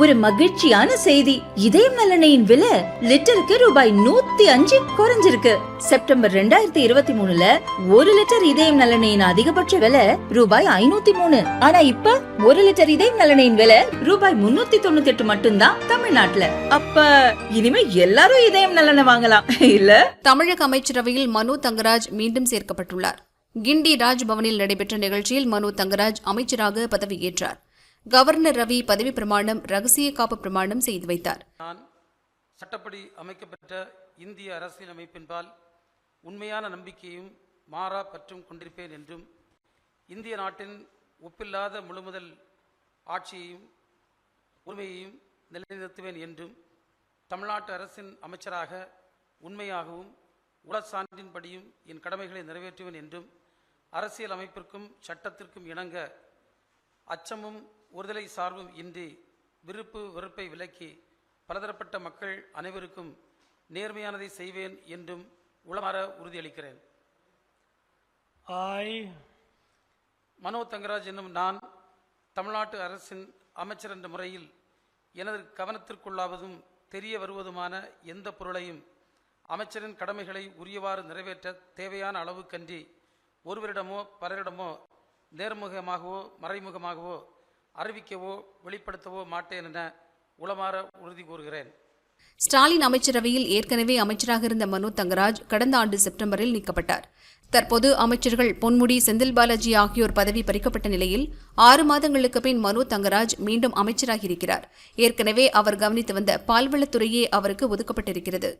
ஒரு மகிழ்ச்சியான செய்தி. இதயம் நலனையின் விலை லிட்டருக்கு ரூபாய் நூத்தி அஞ்சு குறைஞ்சிருக்கு. செப்டம்பர் ரெண்டாயிரத்தி இருபத்தி மூணுல ஒரு லிட்டர் இதயம் நலனையின் அதிகபட்ச விலை ரூபாய் ஐநூத்தி மூணு. ஆனா இப்ப ஒரு லிட்டர் இதயம் நலனையின் விலை ரூபாய் முன்னூத்தி தொண்ணூத்தி எட்டு மட்டும்தான் தமிழ்நாட்டுல. அப்ப இனிமே எல்லாரும் இதயம் நலனை வாங்கலாம் இல்ல? தமிழக அமைச்சரவையில் மனோ தங்கராஜ் மீண்டும் சேர்க்கப்பட்டுள்ளார். கிண்டி ராஜ்பவனில் நடைபெற்ற நிகழ்ச்சியில் மனோ தங்கராஜ் அமைச்சராக பதவியேற்றார். கவர்னர் ரவி பதவி பிரமாணம் ரகசிய காப்பு பிரமாணம் செய்து வைத்தார். நான் சட்டப்படி அமைக்கப்பட்ட இந்திய அரசியலமைப்பின்பால் உண்மையான நம்பிக்கையும் மாறா பற்றும் கொண்டிருப்பேன் என்றும் இந்திய நாட்டின் ஒப்பில்லாத முழுமுதல் ஆட்சியையும் உரிமையையும் நிலைநிறுத்துவேன் என்றும் தமிழ்நாட்டு அரசின் அமைச்சராக உண்மையாகவும் உளசான்றின்படியும் என் கடமைகளை நிறைவேற்றுவேன் என்றும் அரசியல் அமைப்பிற்கும் சட்டத்திற்கும் இணங்க அச்சமும் ஒருதலை சார்பும் இன்றி விருப்பு வெறுப்பை விலக்கி பலதரப்பட்ட மக்கள் அனைவருக்கும் நேர்மையானதை செய்வேன் என்றும் உளமாற உறுதியளிக்கிறேன். I, மனோ தங்கராஜ் என்னும் நான் தமிழ்நாட்டு அரசின் அமைச்சர் என்ற முறையில் எனது கவனத்திற்குள்ளாவதும் தெரிய வருவதுமான எந்த பொருளையும் அமைச்சரின் கடமைகளை உரியவாறு நிறைவேற்ற தேவையான அளவுக்கன்றி ஒருவரிடமோ பலரிடமோ நேர்முகமாகவோ மறைமுகமாகவோ அறிவிக்கவோ வெளிப்படுத்தவோ மாட்டேன் என உளமாற உறுதி கூறுகிறேன். ஸ்டாலின் அமைச்சரவையில் ஏற்கனவே அமைச்சராக இருந்த மனோ தங்கராஜ் கடந்த ஆண்டு செப்டம்பரில் நீக்கப்பட்டார். தற்போது அமைச்சர்கள் பொன்முடி செந்தில் பாலாஜி ஆகியோர் பதவி பறிக்கப்பட்ட நிலையில் ஆறு மாதங்களுக்கு பின் மனோ தங்கராஜ் மீண்டும் அமைச்சராகியிருக்கிறார். ஏற்கனவே அவர் கவனித்து வந்த பால்வளத்துறையே அவருக்கு ஒதுக்கப்பட்டிருக்கிறது.